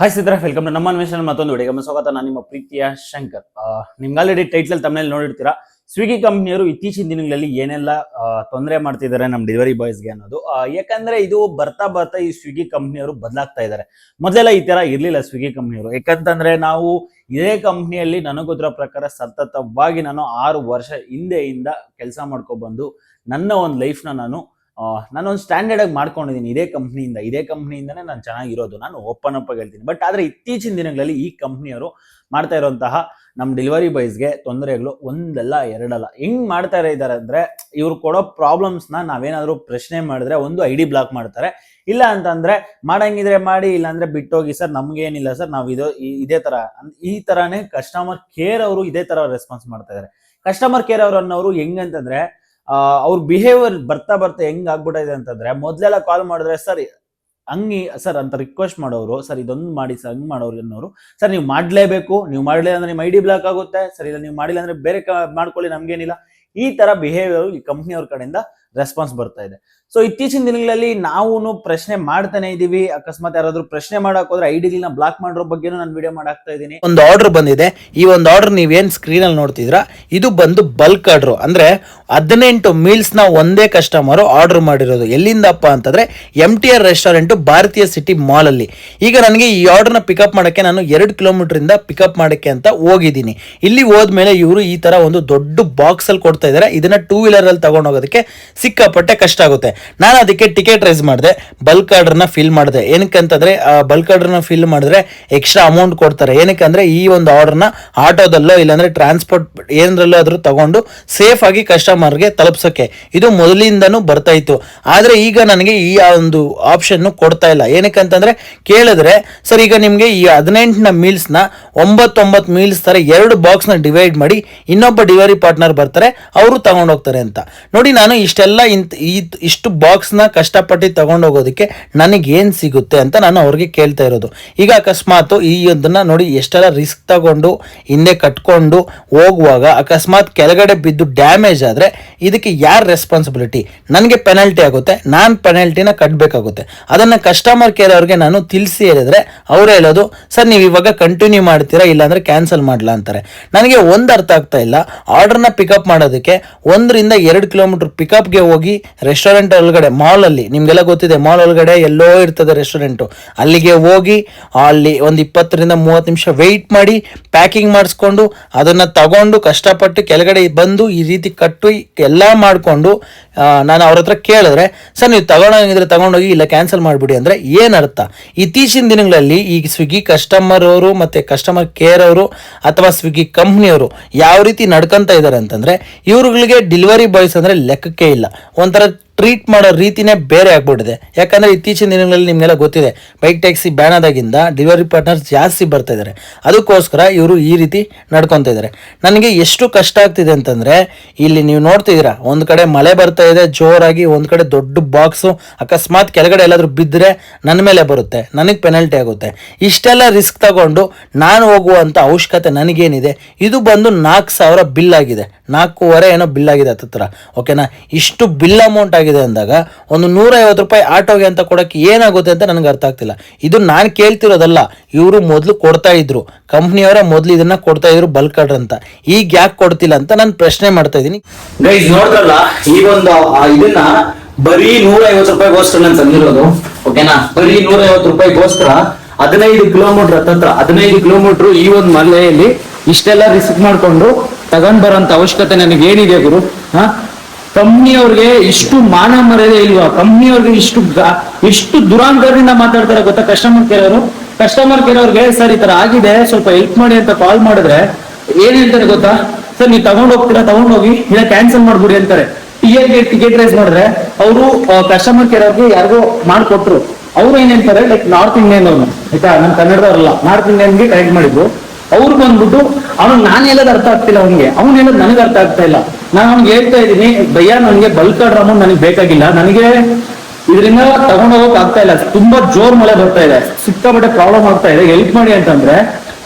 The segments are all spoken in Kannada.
ಹಾಯ್ ಸಿದ್ರ ವೆಲ್ಕಮ್ ಟು ನಮ್ಮ ಅನ್ವೇಷಣೆ ಮತ್ತೊಂದು ವಿಡಿಯೋ ಗಮನ ಸ್ವಾಗತ ನಾನು ನಿಮ್ಮ ಪ್ರೀತಿಯ ಶಂಕರ್. ನಿಮ್ಗೆ ಆಲ್ರೆಡಿ ಟೈಟ್ಲಲ್ಲಿ ತಮ್ಮನೇಲಿ ನೋಡಿರ್ತೀರಾ? ಸ್ವಿಗ್ಗಿ ಕಂಪ್ನಿಯವರು ಇತ್ತೀಚಿನ ದಿನಗಳಲ್ಲಿ ಏನೆಲ್ಲ ತೊಂದರೆ ಮಾಡ್ತಿದ್ದಾರೆ ನಮ್ಮ ಡೆಲಿವರಿ ಬಾಯ್ಸ್ಗೆ ಅನ್ನೋದು. ಯಾಕಂದ್ರೆ ಇದು ಬರ್ತಾ ಬರ್ತಾ ಈ ಸ್ವಿಗ್ಗಿ ಕಂಪ್ನಿಯವರು ಬದಲಾಗ್ತಾ ಇದ್ದಾರೆ. ಮೊದಲೆಲ್ಲ ಈ ತರ ಇರ್ಲಿಲ್ಲ ಸ್ವಿಗ್ಗಿ ಕಂಪ್ನಿಯವರು. ಯಾಕಂತಂದ್ರೆ ನಾವು ಇದೇ ಕಂಪ್ನಿಯಲ್ಲಿ ನನಗೆ ಗೊತ್ತಿರೋ ಪ್ರಕಾರ ಸತತವಾಗಿ ನಾನು ಆರು ವರ್ಷ ಹಿಂದೆಯಿಂದ ಕೆಲಸ ಮಾಡ್ಕೊಬಂದು ನನ್ನ ಒಂದು ಲೈಫ್ನ ನಾನು ನಾನೊಂದು ಸ್ಟ್ಯಾಂಡರ್ಡ್ ಆಗಿ ಮಾಡ್ಕೊಂಡಿದ್ದೀನಿ ಇದೇ ಕಂಪ್ನಿಯಿಂದ ಇದೇ ಕಂಪ್ನಿಯಿಂದನೇ ನಾನು ಚೆನ್ನಾಗಿರೋದು. ನಾನು ಓಪನ್ ಅಪ್ ಆಗಿ ಹೇಳ್ತೀನಿ. ಬಟ್ ಆದರೆ ಇತ್ತೀಚಿನ ದಿನಗಳಲ್ಲಿ ಈ ಕಂಪ್ನಿಯವರು ಮಾಡ್ತಾ ಇರುವಂತಹ ನಮ್ಮ ಡೆಲಿವರಿ ಬಾಯ್ಸ್ಗೆ ತೊಂದರೆಗಳು ಒಂದಲ್ಲ, ಎರಡಲ್ಲ. ಹೆಂಗೆ ಮಾಡ್ತಾ ಇದ್ದಾರೆ ಅಂದರೆ ಇವ್ರು ಕೊಡೋ ಪ್ರಾಬ್ಲಮ್ಸ್ನ ನಾವೇನಾದರೂ ಪ್ರಶ್ನೆ ಮಾಡಿದ್ರೆ ಒಂದು ಐ ಡಿ ಬ್ಲಾಕ್ ಮಾಡ್ತಾರೆ. ಇಲ್ಲ ಅಂತಂದರೆ ಮಾಡಂಗಿದ್ರೆ ಮಾಡಿ, ಇಲ್ಲಾಂದರೆ ಬಿಟ್ಟೋಗಿ ಸರ್ ನಮಗೇನಿಲ್ಲ ಸರ್, ನಾವು ಇದು ಇದೇ ಥರ ಈ ಥರನೇ ಕಸ್ಟಮರ್ ಕೇರ್ ಅವರು ಇದೇ ಥರ ರೆಸ್ಪಾನ್ಸ್ ಮಾಡ್ತಾ ಇದ್ದಾರೆ ಕಸ್ಟಮರ್ ಕೇರ್ ಅವರು ಅನ್ನೋರು ಹೆಂಗಂತಂದ್ರೆ ಅವ್ರ ಬಿಹೇವಿಯರ್ ಬರ್ತಾ ಬರ್ತಾ ಹೆಂಗ್ ಆಗ್ಬಿಟ್ಟಿದೆ ಅಂತಂದ್ರೆ, ಮೊದ್ಲೆಲ್ಲ ಕಾಲ್ ಮಾಡಿದ್ರೆ, ಸರ್, ಹಂಗಿ, ಸರ್, ಅಂತ ರಿಕ್ವೆಸ್ಟ್ ಮಾಡೋರು, ಸರ್, ಇದೊಂದು ಮಾಡಿ, ಸರ್, ಹಂಗ್ ಮಾಡೋರು, ಅನ್ನೋರು, ಸರ್, ನೀವು ಮಾಡ್ಲೇಬೇಕು, ನೀವು ಮಾಡ್ಲಿಲ್ಲ ಅಂದ್ರೆ ನಿಮ್ಮ ಐ ಡಿ ಬ್ಲಾಕ್ ಆಗುತ್ತೆ, ಸರ್, ಇಲ್ಲ ನೀವು ಮಾಡಿಲ್ಲ ಅಂದ್ರೆ ಬೇರೆ ಮಾಡ್ಕೊಳ್ಳಿ, ನಮ್ಗೇನಿಲ್ಲ. ಈ ತರ ಬಿಹೇವಿಯರ್ ಈ ಕಂಪ್ನಿಯವ್ರ ಕಡೆಯಿಂದ ರೆಸ್ಪಾನ್ಸ್ ಬರ್ತಾ ಇದೆ. ಸೊ ಇತ್ತೀಚಿನ ದಿನಗಳಲ್ಲಿ ನಾವು ಪ್ರಶ್ನೆ ಮಾಡ್ತಾನೆ ಇದೀವಿ. ಅಕಸ್ಮಾತ್ ಯಾರಾದ್ರೂ ಪ್ರಶ್ನೆ ಮಾಡಕ್ ಹೋದ್ರೆ ಐ ಡಿಗಳನ್ನ ಬ್ಲಾಕ್ ಮಾಡಿರೋ ಬಗ್ಗೆನೂ ನಾನು ವಿಡಿಯೋ ಮಾಡಾಕ್ತಾ ಇದ್ದೀನಿ ಒಂದು ಆರ್ಡರ್ ಬಂದಿದೆ. ಈ ಒಂದು ಆರ್ಡರ್ ನೀವೇನ್ ಸ್ಕ್ರೀನ್ ಅಲ್ಲಿ ನೋಡ್ತಿದ್ರ ಇದು ಬಂದು ಬಲ್ಕ್ ಆರ್ಡರ್ ಅಂದ್ರೆ ಹದಿನೆಂಟು ಮೀಲ್ಸ್ನ ಒಂದೇ ಕಸ್ಟಮರ್ ಆರ್ಡರ್ ಮಾಡಿರೋದು. ಎಲ್ಲಿಂದಪ್ಪ ಅಂತಂದ್ರೆ M T R restaurant Bharatiya city mall ಅಲ್ಲಿ. ಈಗ ನನಗೆ ಈ ಆರ್ಡರ್ನ ಪಿಕಪ್ ಮಾಡಕ್ಕೆ ನಾನು ಎರಡು ಕಿಲೋಮೀಟರ್ ಇಂದ ಪಿಕಪ್ ಮಾಡಕ್ಕೆ ಅಂತ ಹೋಗಿದ್ದೀನಿ. ಇಲ್ಲಿ ಹೋದ್ಮೇಲೆ ಇವರು ಈ ತರ ಒಂದು ದೊಡ್ಡ ಬಾಕ್ಸ್ ಅಲ್ಲಿ ಕೊಡ್ತಾ ಇದ್ದಾರೆ. ಇದನ್ನ ಟೂ ವೀಲರ್ ಅಲ್ಲಿ ತಗೊಂಡು ಹೋಗೋದಕ್ಕೆ ಸಿಕ್ಕಾಪಟ್ಟೆ ಕಷ್ಟ ಆಗುತ್ತೆ. ನಾನು ಅದಕ್ಕೆ ಟಿಕೆಟ್ ರೈಸ್ ಮಾಡಿದೆ. ಬಲ್ಕ್ ಆರ್ಡ್ರನ್ನ ಫಿಲ್ ಮಾಡಿದೆ. ಏನಕ್ಕಂತಂದ್ರೆ ಬಲ್ಕ್ ಆರ್ಡ್ರನ್ನ ನ ಫಿಲ್ ಮಾಡಿದ್ರೆ ಎಕ್ಸ್ಟ್ರಾ ಅಮೌಂಟ್ ಕೊಡ್ತಾರೆ. ಏನಕ್ಕಂದ್ರೆ ಈ ಒಂದು ಆರ್ಡರ್ನ ಆಟೋದಲ್ಲೋ ಇಲ್ಲಾಂದರೆ ಟ್ರಾನ್ಸ್ಪೋರ್ಟ್ ಏನರಲ್ಲೋ ಆದರೂ ತಗೊಂಡು ಸೇಫ್ ಆಗಿ ಕಸ್ಟಮರ್ಗೆ ತಲುಪ್ಸೋಕ್ಕೆ ಇದು ಮೊದಲಿಂದನೂ ಬರ್ತಾ ಇತ್ತು. ಆದರೆ ಈಗ ನನಗೆ ಈ ಒಂದು ಆಪ್ಷನ್ನು ಕೊಡ್ತಾ ಇಲ್ಲ. ಏನಕ್ಕಂತಂದ್ರೆ ಕೇಳಿದ್ರೆ, ಸರ್ ಈಗ ನಿಮಗೆ ಈ ಹದಿನೆಂಟನ ಮೀಲ್ಸ್ನ ಒಂಬತ್ತೊಂಬತ್ತು ಮೀಲ್ಸ್ ಥರ ಎರಡು ಬಾಕ್ಸ್ನ ಡಿವೈಡ್ ಮಾಡಿ ಇನ್ನೊಬ್ಬ ಡಿವರಿ ಪಾರ್ಟ್ನರ್ ಬರ್ತಾರೆ, ಅವರು ತಗೊಂಡೋಗ್ತಾರೆ ಅಂತ. ನೋಡಿ, ನಾನು ಇಷ್ಟೆಲ್ಲ ಇಂತ ಈ- ಇಷ್ಟು ಬಾಕ್ಸ್ನ ಕಷ್ಟಪಟ್ಟು ತಗೊಂಡು ಹೋಗೋದಕ್ಕೆ ನನಗೆ ಏನ್ ಸಿಗುತ್ತೆ ಅಂತ ನಾನು ಅವ್ರಿಗೆ ಕೇಳ್ತಾ ಇರೋದು. ಈಗ ಅಕಸ್ಮಾತ್ ಈ ಒಂದನ್ನು ನೋಡಿ ಎಷ್ಟೆಲ್ಲ ರಿಸ್ಕ್ ತಗೊಂಡು, ಹಿಂದೆ ಕಟ್ಕೊಂಡು ಹೋಗುವಾಗ ಅಕಸ್ಮಾತ್ ಕೆಳಗಡೆ ಬಿದ್ದು ಡ್ಯಾಮೇಜ್ ಆದ್ರೆ ಇದಕ್ಕೆ ಯಾರು ರೆಸ್ಪಾನ್ಸಿಬಿಲಿಟಿ ನನಗೆ ಪೆನಾಲ್ಟಿ ಆಗುತ್ತೆ, ನಾನು ಪೆನಾಲ್ಟಿನ ಕಟ್ಟಬೇಕಾಗುತ್ತೆ ಅದನ್ನು ಕಸ್ಟಮರ್ ಕೇರ್ ಅವ್ರಿಗೆ ನಾನು ತಿಳಿಸಿ ಹೇಳಿದ್ರೆ, ಅವರು ಹೇಳೋದು, ಸರ್, ನೀವು ಇವಾಗ ಕಂಟಿನ್ಯೂ ಮಾಡ್ತೀರಾ? ಇಲ್ಲಾಂದರೆ ಕ್ಯಾನ್ಸಲ್ ಮಾಡಲಾ? ಅಂತಾರೆ. ನನಗೆ ಒಂದು ಅರ್ಥ ಆಗ್ತಾ ಇಲ್ಲ. ಆರ್ಡರ್ನ ಪಿಕಪ್ ಮಾಡೋದಕ್ಕೆ ಒಂದರಿಂದ ಎರಡು ಕಿಲೋಮೀಟರ್ ಪಿಕಪ್ಗೆ ಹೋಗಿ ರೆಸ್ಟೋರೆಂಟ್ ಒಳಗಡೆ ಮಾಲಲ್ಲಿ ನಿಮಗೆಲ್ಲ ಗೊತ್ತಿದೆ ಮಾಲ್ ಒಳಗಡೆ ಎಲ್ಲೋ ಇರ್ತದೆ ರೆಸ್ಟೋರೆಂಟು ಅಲ್ಲಿಗೆ ಹೋಗಿ, ಅಲ್ಲಿ ಒಂದು ಇಪ್ಪತ್ತರಿಂದ ಮೂವತ್ತು ನಿಮಿಷ ವೆಯ್ಟ್ ಮಾಡಿ ಪ್ಯಾಕಿಂಗ್ ಮಾಡಿಸ್ಕೊಂಡು, ಅದನ್ನು ತಗೊಂಡು, ಕಷ್ಟಪಟ್ಟು ಕೆಳಗಡೆ ಬಂದು ಈ ರೀತಿ ಕಟ್ಟು ಎಲ್ಲ ಮಾಡಿಕೊಂಡು ನಾನು ಅವ್ರ ಹತ್ರ ಕೇಳಿದ್ರೆ, ಸರ್, ನೀವು ತಗೊಂಡೋಗಿದ್ರೆ ತಗೊಂಡೋಗಿ ಇಲ್ಲ ಕ್ಯಾನ್ಸಲ್ ಮಾಡಿಬಿಡಿ. ಅಂದರೆ ಏನು ಅರ್ಥ ಇತ್ತೀಚಿನ ದಿನಗಳಲ್ಲಿ ಈ ಸ್ವಿಗ್ಗಿ ಕಸ್ಟಮರ್ ಅವರು ಮತ್ತು ಕಸ್ಟಮರ್ ಕೇರ್ ಅವರು ಅಥವಾ ಸ್ವಿಗ್ಗಿ ಕಂಪ್ನಿಯವರು ಯಾವ ರೀತಿ ನಡ್ಕೊತಾ ಇದ್ದಾರೆ ಅಂತಂದರೆ, ಇವ್ರುಗಳಿಗೆ ಡೆಲಿವರಿ ಬಾಯ್ಸ್ ಅಂದರೆ ಲೆಕ್ಕಕ್ಕೆ ಇಲ್ಲ. ಒಂಥರ ಟ್ರೀಟ್ ಮಾಡೋ ರೀತಿನೇ ಬೇರೆ ಆಗ್ಬಿಟ್ಟಿದೆ. ಯಾಕಂದ್ರೆ ಇತ್ತೀಚಿನ ದಿನಗಳಲ್ಲಿ ನಿಮಗೆಲ್ಲ ಗೊತ್ತಿದೆ ಬೈಕ್ ಟ್ಯಾಕ್ಸಿ ಬ್ಯಾನ್ ಆದಾಗಿಂದ ಡೆಲಿವರಿ ಪಾರ್ಟ್ನರ್ಸ್ ಜಾಸ್ತಿ ಬರ್ತಾ ಇದ್ದಾರೆ. ಅದಕ್ಕೋಸ್ಕರ ಇವರು ಈ ರೀತಿ ನಡ್ಕೊತ ಇದ್ದಾರೆ. ನನಗೆ ಎಷ್ಟು ಕಷ್ಟ ಆಗ್ತಿದೆ ಅಂತಂದ್ರೆ, ಇಲ್ಲಿ ನೀವು ನೋಡ್ತಿದ್ದೀರಾ, ಒಂದು ಕಡೆ ಮಳೆ ಬರ್ತಾ ಇದೆ, ಜೋರಾಗಿ ಒಂದು ಕಡೆ ದೊಡ್ಡ ಬಾಕ್ಸು ಅಕಸ್ಮಾತ್ ಕೆಳಗಡೆ ಎಲ್ಲಾದರೂ ಬಿದ್ದರೆ ನನ್ನ ಮೇಲೆ ಬರುತ್ತೆ, ನನಗೆ ಪೆನಲ್ಟಿ ಆಗುತ್ತೆ. ಇಷ್ಟೆಲ್ಲ ರಿಸ್ಕ್ ತಗೊಂಡು ನಾನು ಹೋಗುವಂಥ ಅವಶ್ಯಕತೆ ನನಗೇನಿದೆ, ಇದು ಬಂದು ನಾಲ್ಕು ಸಾವಿರ ಬಿಲ್ ಆಗಿದೆ. ನಾಲ್ಕೂವರೆ ಏನೋ ಬಿಲ್ ಆಗಿದೆ ಹತ್ತಿರ ಓಕೆನಾ ಇಷ್ಟು ಬಿಲ್ ಅಮೌಂಟ್ ಆಗಿದೆ. ಅಂದಾಗ ಒಂದು ನೂರೈವತ್ತು ರೂಪಾಯಿ ಆಟೋಗೆ ಅಂತ ಕೊಡಕ್ಕೆ ಏನಾಗುತ್ತೆ ಅಂತ ನನಗೆ ಅರ್ಥ ಆಗ್ತಿಲ್ಲ. ಇದು ನಾನು ಕೇಳ್ತಿರೋದಲ್ಲ, ಇವರು ಮೊದಲು ಕೊಡ್ತಾ ಇದ್ರು, ಕಂಪ್ನಿಯವರೇ ಮೊದಲು ಇದನ್ನ ಕೊಡ್ತಾ ಇದ್ರು ಬಲ್ಕ್ ಅಂತ. ಈಗ ಯಾಕೆ ಕೊಡ್ತಿಲ್ಲ ಅಂತ ನಾನು ಪ್ರಶ್ನೆ ಮಾಡ್ತಾ ಇದ್ದೀನಿ. ಗೈಸ್ ನೋಡಿದ್ರಲ್ಲ ಈ ಒಂದು ಇದನ್ನ ಬರೀ ನೂರ ಐವತ್ತು ರೂಪಾಯಿಗೋಸ್ಕರ ನಾನು ತಂದಿರೋದು ಓಕೆನಾ ಬರೀ ನೂರ ಐವತ್ತು ರೂಪಾಯಿಗೋಸ್ಕರ ಹದಿನೈದು ಕಿಲೋಮೀಟರ್ ಹತ್ತತ್ರ ಹದಿನೈದು ಕಿಲೋಮೀಟರ್ ಈ ಒಂದು ಮಲೆಯಲ್ಲಿ ಇಷ್ಟೆಲ್ಲ ರಿಸ್ಕ್ ಮಾಡ್ಕೊಂಡು ತಗೊಂಡ್ ಬರೋಂತ ಅವಶ್ಯಕತೆ ನನಗೆ ಏನಿದೆ ಗುರು? ಹಾ? ಕಂಪ್ನಿಯವ್ರಿಗೆ ಇಷ್ಟು ಮಾನ ಮರ್ಯಾದೆ ಇಲ್ವಾ? ಕಂಪ್ನಿಯವ್ರಿಗೆ ಇಷ್ಟು ಇಷ್ಟು ದುರಾಂತರದಿಂದ ಮಾತಾಡ್ತಾರೆ ಗೊತ್ತಾ ಕಸ್ಟಮರ್ ಕೇರ್ ಅವರು? ಕಸ್ಟಮರ್ ಕೇರ್ ಅವ್ರಿಗೆ, ಸರ್, ಈ ತರ ಆಗಿದೆ, ಸ್ವಲ್ಪ ಹೆಲ್ಪ್ ಮಾಡಿ ಅಂತ ಕಾಲ್ ಮಾಡಿದ್ರೆ ಏನ್ ಹೇಳ್ತಾರೆ ಗೊತ್ತಾ? ಸರ್, ನೀವು ತಗೊಂಡ್ ಹೋಗ್ತೀರಾ, ತಗೊಂಡ್ ಹೋಗಿ, ಇಲ್ಲ ಕ್ಯಾನ್ಸಲ್ ಮಾಡ್ಬಿಡಿ ಅಂತಾರೆ. ಟಿಎಲ್ಗೆ ಟಿಕೆಟ್ ರೈಸ್ ಮಾಡಿದ್ರೆ ಅವರು ಕಸ್ಟಮರ್ ಕೇರ್ ಅವ್ರಿಗೆ ಯಾರಿಗೋ ಮಾಡ್ಕೊಟ್ರು. ಅವ್ರು ಏನ್ ಹೇಳ್ತಾರೆ ಲೈಕ್ ನಾರ್ತ್ ಇಂಡಿಯನ್ ಅವ್ರು, ಆಯ್ತಾ? ನಮ್ ಕನ್ನಡದವ್ರಲ್ಲ ನಾರ್ತ್ ಇಂಡಿಯನ್ಗೆ ಕನೆಕ್ಟ್ ಮಾಡಿದ್ರು. ಅವ್ರು ಬಂದ್ಬಿಟ್ಟು, ಅವ್ನು ನಾನು ಹೇಳೋದು ಅರ್ಥ ಆಗ್ತಿಲ್ಲ ಅವ್ನಿಗೆ, ಅವ್ನು ಹೇಳೋದು ನನಗೆ ಅರ್ಥ ಆಗ್ತಾ ಇಲ್ಲ. ನಾನು ಅವ್ನಿಗೆ ಹೇಳ್ತಾ ಇದ್ದೀನಿ, ಭಯ್ಯ, ನನಗೆ ಬಲ್ಕ್ ಆರ್ಡರ್ ಅಮೌಂಟ್ ನನಗೆ ಬೇಕಾಗಿಲ್ಲ. ನನಗೆ ಇದರಿಂದ ತಗೊಂಡ್ ಹೋಗಕ್ ಆಗ್ತಾ ಇಲ್ಲ. ತುಂಬಾ ಜೋರ್ ಮಳೆ ಬರ್ತಾ ಇದೆ. ಸಿಕ್ಕಾಪಟ್ಟೆ ಪ್ರಾಬ್ಲಮ್ ಆಗ್ತಾ ಇದೆ. ಹೆಲ್ಪ್ ಮಾಡಿ ಅಂತಂದ್ರೆ,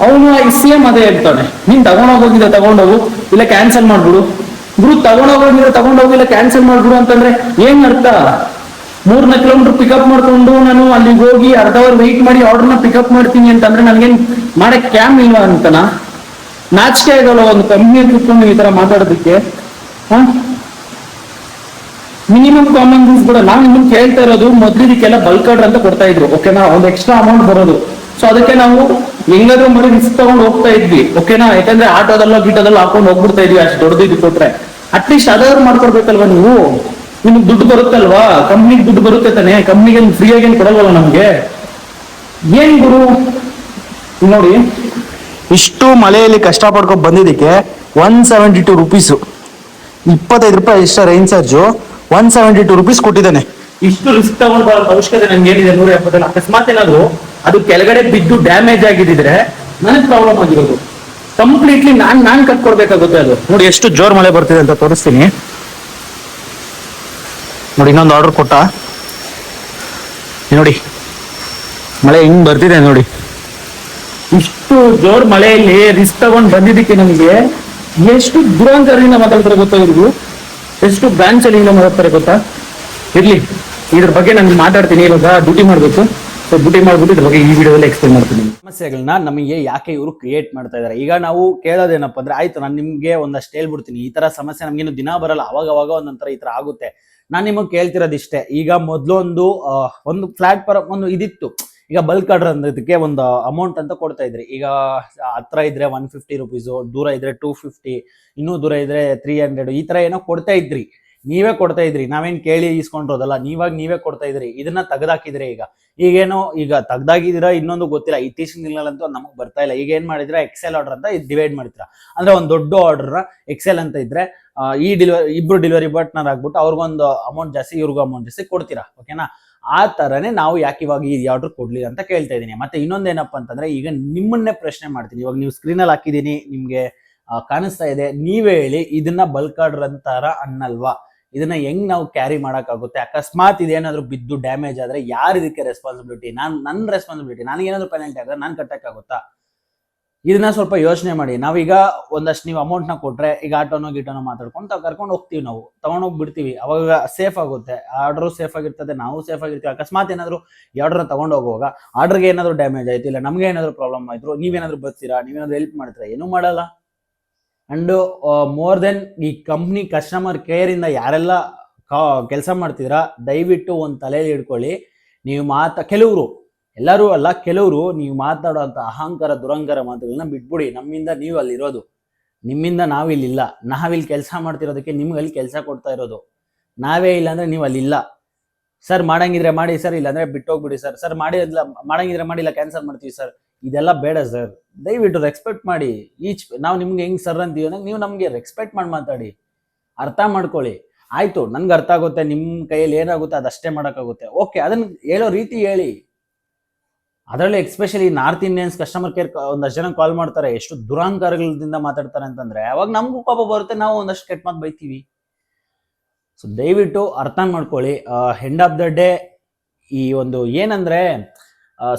ಅವನು ಸೇಮ್ ಅದೇ ಹೇಳ್ತಾನೆ. ನೀನ್ ತಗೊಂಡೋಗಿದ್ರೆ ತಗೊಂಡೋಗು ಇಲ್ಲ ಕ್ಯಾನ್ಸಲ್ ಮಾಡ್ಬಿಡು. ಗುರು ತಗೊಂಡೋಗಿದ್ರೆ ತಗೊಂಡೋಗಿಲ್ಲ ಕ್ಯಾನ್ಸಲ್ ಮಾಡ್ಬಿಡು ಅಂತಂದ್ರೆ ಏನ್ ಅರ್ಥ? ಮೂರ್ನ ಕಿಲೋಮೀಟರ್ ಪಿಕಪ್ ಮಾಡ್ಕೊಂಡು ನಾನು ಅಲ್ಲಿಗೆ ಹೋಗಿ ಅರ್ಧ ಅವರ್ ವೆಯ್ಟ್ ಮಾಡಿ ಆರ್ಡರ್ನ ಪಿಕಪ್ ಮಾಡ್ತೀನಿ ಅಂತಂದ್ರೆ ನನ್ಗೇನ್ ಮಾಡಕ್ ಕ್ಯಾಮ್ ಇಲ್ವಾ ಅಂತನಾ? ನಾಚಿಕೆ ಆಗಲ್ಲ ಒಂದು ಕಂಪ್ನಿ ಕೂತ್ಕೊಂಡು ಈ ತರ ಮಾತಾಡೋದಕ್ಕೆ? ಮಿನಿಮಮ್ ಕಾಮನ್ ರೂಲ್ಸ್ ಕೂಡ ನಾವು ನಿಮ್ಗೆ ಕೇಳ್ತಾ ಇರೋದು ಮೊದಲು ಇದಕ್ಕೆಲ್ಲ ಬಲ್ಕ್ ಆರ್ಡರ್ ಅಂತ ಕೊಡ್ತಾ ಇದ್ರು. ಓಕೆನಾ ಒಂದು ಎಕ್ಸ್ಟ್ರಾ ಅಮೌಂಟ್ ಬರೋದು. ಸೊ ಅದಕ್ಕೆ ನಾವು ಹೆಂಗಾದ್ರೂ ಮಾಡಿ ರಿಸ್ಕ್ ತಗೊಂಡು ಹೋಗ್ತಾ ಇದ್ವಿ. ಓಕೆನಾ ಯಾಕಂದ್ರೆ ಆಟೋದಲ್ಲೋ ಗೀಟೋದಲ್ಲ ಹಾಕೊಂಡು ಹೋಗ್ಬಿಡ್ತಾ ಇದ್ವಿ. ಅಷ್ಟು ದೊಡ್ಡದು ಇದು ಕೊಟ್ರೆ ಅಟ್ಲೀಸ್ಟ್ ಅದಾದ್ರು ಮಾಡ್ಕೊಡ್ಬೇಕಲ್ವಾ ನೀವು? ನಿಮ್ಗೆ ದುಡ್ಡು ಬರುತ್ತಲ್ವಾ? ಕಂಪ್ನಿಗೆ ದುಡ್ಡು ಬರುತ್ತೆ ತಾನೆ? ಕಂಪ್ನಿಗೆ ಫ್ರೀ ಆಗಿ ಏನ್ ಕೊಡಲ್ವಲ್ಲ ನಮ್ಗೆ? ಏನ್ ಗುರು? ನೋಡಿ, ಇಷ್ಟು ಮಳೆಯಲ್ಲಿ ಕಷ್ಟ ಪಡ್ಕೊಂಡು ಬಂದಿದ್ದಕ್ಕೆ ಒನ್ ಸೆವೆಂಟಿ ಟು ರುಪೀಸು ಇಪ್ಪತ್ತೈದು ರೂಪಾಯಿ ಇಷ್ಟ rain charge one seventy two rupees ಕೊಟ್ಟಿದ್ದಾನೆ. ಇಷ್ಟು ರಿಸ್ಕ್ ತಗೊಂಡು ಬರೋ ಅವಶ್ಯಕತೆ ನನ್ಗೆ ಏನಿದೆ ನೂರ ಎಪ್ಪತ್ತಲ್ಲ ಅಕಸ್ಮಾತ್ ಏನಾದ್ರು ಅದು ಕೆಳಗಡೆ ಬಿದ್ದು ಡ್ಯಾಮೇಜ್ ಆಗಿದ್ದಿದ್ರೆ ನನಗೆ ಪ್ರಾಬ್ಲಮ್ ಆಗಿರೋದು. ಕಂಪ್ಲೀಟ್ಲಿ ನಾನ್ ನಾನ್ ಕಟ್ಕೊಡ್ಬೇಕಾಗುತ್ತೆ ಅದು. ನೋಡಿ ಎಷ್ಟು ಜೋರ್ ಮಳೆ ಬರ್ತಿದೆ ಅಂತ ತೋರಿಸ್ತೀನಿ. ನೋಡಿ ಇನ್ನೊಂದು ಆರ್ಡರ್ ಕೊಟ್ಟ. ನೋಡಿ ಮಳೆ ಹಿಂಗ್ ಬರ್ತಿದೆ ನೋಡಿ. ಇಷ್ಟು ಜೋರ್ ಮಳೆಯಲ್ಲಿ ರಿಸ್ಕ್ ತಗೊಂಡ್ ಬಂದಿದ್ದಕ್ಕೆ ನಮಗೆ ಎಷ್ಟು ದುರಂಕಾರದಿಂದ ಮಾತಾಡ್ತಾರೆ ಗೊತ್ತಾ ಇವ್ರಿಗೂ? ಎಷ್ಟು ಬ್ರಾಂಚ್ ಅಲ್ಲಿ ಮಾತಾಡ್ತಾರೆ ಗೊತ್ತಾ? ಇರ್ಲಿ, ಇದ್ರ ಬಗ್ಗೆ ನಾನು ಮಾತಾಡ್ತೀನಿ, ಇವಾಗ ಡ್ಯೂಟಿ ಮಾಡ್ಬೇಕು. ಸೊ ಡ್ಯೂಟಿ ಮಾಡ್ಬಿಟ್ಟು ಇದ್ರ ಬಗ್ಗೆ ಈ ವಿಡಿಯೋದಲ್ಲಿ ಎಕ್ಸ್ಪ್ಲೈನ್ ಮಾಡ್ತೀನಿ. ಸಮಸ್ಯೆಗಳನ್ನ ನಮಗೆ ಯಾಕೆ ಇವರು ಕ್ರಿಯೇಟ್ ಮಾಡ್ತಾ ಇದ್ದಾರೆ ಈಗ ನಾವು ಕೇಳೋದೇನಪ್ಪ ಅಂದ್ರೆ, ಆಯ್ತು, ನಾನು ನಿಮ್ಗೆ ಒಂದಷ್ಟು ಹೇಳ್ಬಿಡ್ತೀನಿ. ಈ ತರ ಸಮಸ್ಯೆ ನಮ್ಗೇನು ದಿನ ಬರಲ್ಲ. ಅವಾಗ ಅವಾಗ ಒಂದೊಂಥರ ಈ ತರ ಆಗುತ್ತೆ. ನಾನು ನಿಮಗೆ ಕೇಳ್ತಿರೋದಿಷ್ಟೇ. ಈಗ ಮೊದಲೊಂದು ಒಂದು ಪ್ಲಾಟ್ಫಾರ್ಮ್ ಒಂದು ಇದಿತ್ತು. ಈಗ ಬಲ್ಕ್ ಆರ್ಡರ್ ಅನ್ನೋದಕ್ಕೆ ಒಂದು ಅಮೌಂಟ್ ಅಂತ ಕೊಡ್ತಾ ಇದ್ರಿ. ಈಗ ಹತ್ರ ಇದ್ರೆ ಒನ್ ಫಿಫ್ಟಿ ರುಪೀಸು ದೂರ ಇದ್ರೆ ಟೂ ಫಿಫ್ಟಿ ಇನ್ನೂ ದೂರ ಇದ್ರೆ ತ್ರೀ ಹಂಡ್ರೆಡ್ ಈ ತರ ಏನೋ ಕೊಡ್ತಾ ಇದ್ರಿ. ನೀವೇ ಕೊಡ್ತಾ ಇದ್ರಿ. ನಾವೇನ್ ಕೇಳಿ ಇಸ್ಕೊಂಡಿರೋದಲ್ಲ ನೀವಾಗ ನೀವೇ ಕೊಡ್ತಾ ಇದ್ರಿ. ಇದನ್ನ ತೆಗ್ದಾಕಿದ್ರೆ ಈಗ. ಈಗೇನೋ ಈಗ ತೆಗ್ದಾಗಿದ್ದೀರಾ ಇನ್ನೊಂದು ಗೊತ್ತಿಲ್ಲ. ಇತ್ತೀಚಿನ ದಿನಗಳಂತೂ ನಮಗೆ ಬರ್ತಾ ಇಲ್ಲ. ಈಗ ಏನ್ ಮಾಡಿದ್ರೆ ಎಕ್ಸೆಲ್ ಆರ್ಡರ್ ಅಂತ ಡಿವೈಡ್ ಮಾಡ್ತೀರಾ. ಅಂದ್ರೆ ಒಂದು ದೊಡ್ಡ ಆರ್ಡರ್ ಎಕ್ಸೆಲ್ ಅಂತ ಇದ್ರೆ ಈ ಡೆಲಿವರಿ ಇಬ್ರು ಡೆಲಿವರಿ ಪಾರ್ಟ್ನರ್ ಆಗ್ಬಿಟ್ಟು ಅವ್ರಿಗೊಂದು ಅಮೌಂಟ್ ಜಾಸ್ತಿ, ಇವ್ರಿಗೂ ಅಮೌಂಟ್ ಜಾಸ್ತಿ ಕೊಡ್ತೀರಾ. ಓಕೆನಾ ಆ ತರನೇ ನಾವು ಯಾಕೆ ಇವಾಗ ಈ ಆರ್ಡರ್ ಕೊಡ್ಲಿ ಅಂತ ಕೇಳ್ತಾ ಇದ್ದೀನಿ. ಮತ್ತೆ ಇನ್ನೊಂದೇನಪ್ಪ ಅಂತಂದ್ರೆ ಈಗ ನಿಮ್ಮನ್ನೇ ಪ್ರಶ್ನೆ ಮಾಡ್ತೀನಿ. ಇವಾಗ ನೀವು ಸ್ಕ್ರೀನಲ್ಲಿ ಹಾಕಿದ್ದೀನಿ, ನಿಮ್ಗೆ ಕಾಣಿಸ್ತಾ ಇದೆ. ನೀವೇ ಹೇಳಿ, ಇದನ್ನ ಬಲ್ಕ್ ಆರ್ಡರ್ ಅಂತಾರ ಅನ್ನಲ್ವಾ? ಇದನ್ನ ಹೆಂಗ್ ನಾವು ಕ್ಯಾರಿ ಮಾಡೋಕ್ಕಾಗುತ್ತೆ? ಅಕಸ್ಮಾತ್ ಇದೇನಾದ್ರೂ ಬಿದ್ದು ಡ್ಯಾಮೇಜ್ ಆದ್ರೆ ಯಾರು ಇದಕ್ಕೆ ರೆಸ್ಪಾನ್ಸಿಬಿಲಿಟಿ ನಾನು ನನ್ನ ರೆಸ್ಪಾನ್ಸಿಬಿಲಿಟಿ ನನಗೇನಾದ್ರೂ ಪೆನಾಲ್ಟಿ ಆದ್ರೆ ನಾನು ಕಟ್ಟಕ್ಕಾಗುತ್ತಾ? ಇದನ್ನ ಸ್ವಲ್ಪ ಯೋಚನೆ ಮಾಡಿ. ನಾವೀಗ ಒಂದಷ್ಟು ನೀವು ಅಮೌಂಟ್ನ ಕೊಟ್ರೆ ಈಗ ಆಟೋನೋ, ಗೀಟೋನೋ ಮಾತಾಡ್ಕೊಂಡು ಕರ್ಕೊಂಡು ಹೋಗ್ತೀವಿ ನಾವು. ತಗೊಂಡೋಗಿ ಬಿಡ್ತೀವಿ ಅವಾಗ ಸೇಫ್ ಆಗುತ್ತೆ. ಆರ್ಡರ್ ಸೇಫ್ ಆಗಿರ್ತದೆ, ನಾವು ಸೇಫ್ ಆಗಿರ್ತೀವಿ. ಅಕಸ್ಮಾತ್ ಏನಾದ್ರು ಆರ್ಡರ್ ತಗೊಂಡು ಹೋಗುವಾಗ ಆರ್ಡರ್ಗೆ ಏನಾದ್ರು ಡ್ಯಾಮೇಜ್ ಆಯ್ತು, ಇಲ್ಲ ನಮ್ಗೆ ಏನಾದ್ರು ಪ್ರಾಬ್ಲಮ್ ಆಯ್ತು, ನೀವೇನಾದ್ರು ಬರ್ತೀರಾ ನೀವೇನಾದ್ರು ಹೆಲ್ಪ್ ಮಾಡ್ತೀರಾ, ಏನೂ ಮಾಡಲ್ಲ. ಅಂಡ್ ಮೋರ್ ದೆನ್ ಈ ಕಂಪ್ನಿ ಕಸ್ಟಮರ್ ಕೇರ್ ಇಂದ ಯಾರೆಲ್ಲ ಕೆಲಸ ಮಾಡ್ತೀರಾ, ದಯವಿಟ್ಟು ಒಂದು ತಲೆಯಲ್ಲಿ ಇಟ್ಕೊಳ್ಳಿ ನೀವು ಮಾತಾ ಕೆಲವರು ಎಲ್ಲರೂ ಅಲ್ಲ, ಕೆಲವರು ನೀವು ಮಾತಾಡುವಂಥ ಅಹಂಕಾರ ದುರಂಕಾರ ಮಾತುಗಳನ್ನ ಬಿಟ್ಬಿಡಿ. ನಮ್ಮಿಂದ ನೀವು ಅಲ್ಲಿರೋದು. ನಿಮ್ಮಿಂದ ನಾವಿಲ್ಲಿಲ್ಲ ನಾವಿಲ್ಲಿ ಕೆಲಸ ಮಾಡ್ತಿರೋದಕ್ಕೆ ನಿಮ್ಗೆ ಅಲ್ಲಿ ಕೆಲಸ ಕೊಡ್ತಾ ಇರೋದು. ನಾವೇ ಇಲ್ಲ ಅಂದ್ರೆ ನೀವು ಅಲ್ಲಿಲ್ಲ. ಸರ್ ಮಾಡಂಗಿದ್ರೆ ಮಾಡಿ, ಸರ್ ಇಲ್ಲಾಂದ್ರೆ ಬಿಟ್ಟೋಗ್ಬಿಡಿ, ಸರ್. ಸರ್ ಮಾಡಿ ಇಲ್ಲ ಮಾಡಂಗಿದ್ರೆ ಮಾಡಿಲ್ಲ, ಕ್ಯಾನ್ಸಲ್ ಮಾಡ್ತೀವಿ, ಸರ್. ಇದೆಲ್ಲ ಬೇಡ, ಸರ್. ದಯವಿಟ್ಟು ರೆಸ್ಪೆಕ್ಟ್ ಮಾಡಿ. ಈಚ್ ನಾವು ನಿಮ್ಗೆ ಹೆಂಗ್ ಸರ್ ಅಂತೀವಿ ಅನ್ನೋದು ನೀವು ನಮಗೆ ರೆಸ್ಪೆಕ್ಟ್ ಮಾಡಿ ಮಾತಾಡಿ. ಅರ್ಥ ಮಾಡ್ಕೊಳ್ಳಿ. ಆಯ್ತು, ನನ್ಗೆ ಅರ್ಥ ಆಗುತ್ತೆ. ನಿಮ್ಮ ಕೈಯಲ್ಲಿ ಏನಾಗುತ್ತೆ ಅದಷ್ಟೇ ಮಾಡೋಕ್ಕಾಗುತ್ತೆ. ಓಕೆ ಅದನ್ನ ಹೇಳೋ ರೀತಿ ಹೇಳಿ. ಅದರಲ್ಲಿ especially North Indians customer care ಒಂದಷ್ಟು ಜನ ಕಾಲ್ ಮಾಡ್ತಾರೆ, ಎಷ್ಟು ದುರಾಂಕಾರಗಳಿಂದ ಮಾತಾಡ್ತಾರೆ ಅಂತಂದ್ರೆ, ಅವಾಗ ನಮಗೂ ಕೋಪ ಬರುತ್ತೆ, ನಾವು ಒಂದಷ್ಟು ಕೆಟ್ಟ ಮಾತು ಬೈತೀವಿ. ಸೊ ದಯವಿಟ್ಟು ಅರ್ಥ ಮಾಡ್ಕೊಳ್ಳಿ ಹೆಂಡ್ ಆಫ್ ದ ಡೇ ಈ ಒಂದು ಏನಂದ್ರೆ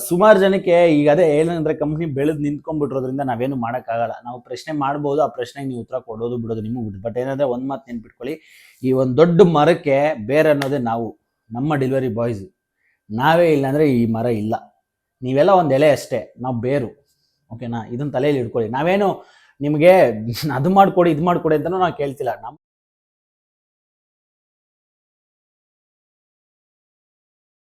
ಸುಮಾರು ಜನಕ್ಕೆ ಈಗ ಅದೇ ಏನಂದ್ರೆ ಕಂಪ್ನಿ ಬೆಳೆದು ನಿಂತ್ಕೊಂಡ್ಬಿಟ್ರೋದ್ರಿಂದ ನಾವೇನು ಮಾಡೋಕ್ಕಾಗಲ್ಲ. ನಾವು ಪ್ರಶ್ನೆ ಮಾಡ್ಬೋದು, ಆ ಪ್ರಶ್ನೆಗೆ ನೀವು ಉತ್ತರ ಕೊಡೋದು ಬಿಡೋದು ನಿಮಗೆ ಬಿಟ್ಟು ಬಟ್ ಏನಂದ್ರೆ ಒಂದು ಮಾತು ನೆನ್ಪಿಟ್ಕೊಳ್ಳಿ, ಈ ಒಂದು ದೊಡ್ಡ ಮರಕ್ಕೆ ಬೇರೆ ಅನ್ನೋದೇ ನಾವು, ನಮ್ಮ ಡೆಲಿವರಿ ಬಾಯ್ಸ್ ನಾವೇ ಇಲ್ಲ ಅಂದ್ರೆ ಈ ಮರ ಇಲ್ಲ. ನೀವೆಲ್ಲ ಒಂದು ಎಲೆ ಅಷ್ಟೇ, ನಾವು ಬೇರು. ಓಕೆನಾ ಇದನ್ನ ತಲೆಯಲ್ಲಿ ಇಟ್ಕೊಳ್ಳಿ. ನಾವೇನು ನಿಮಗೆ ಅದು ಮಾಡಿಕೊಡಿ, ಇದು ಮಾಡಿಕೊಡಿ ಅಂತಲೂ ನಾವು ಕೇಳ್ತಿಲ್ಲ. ನಮ್ಮ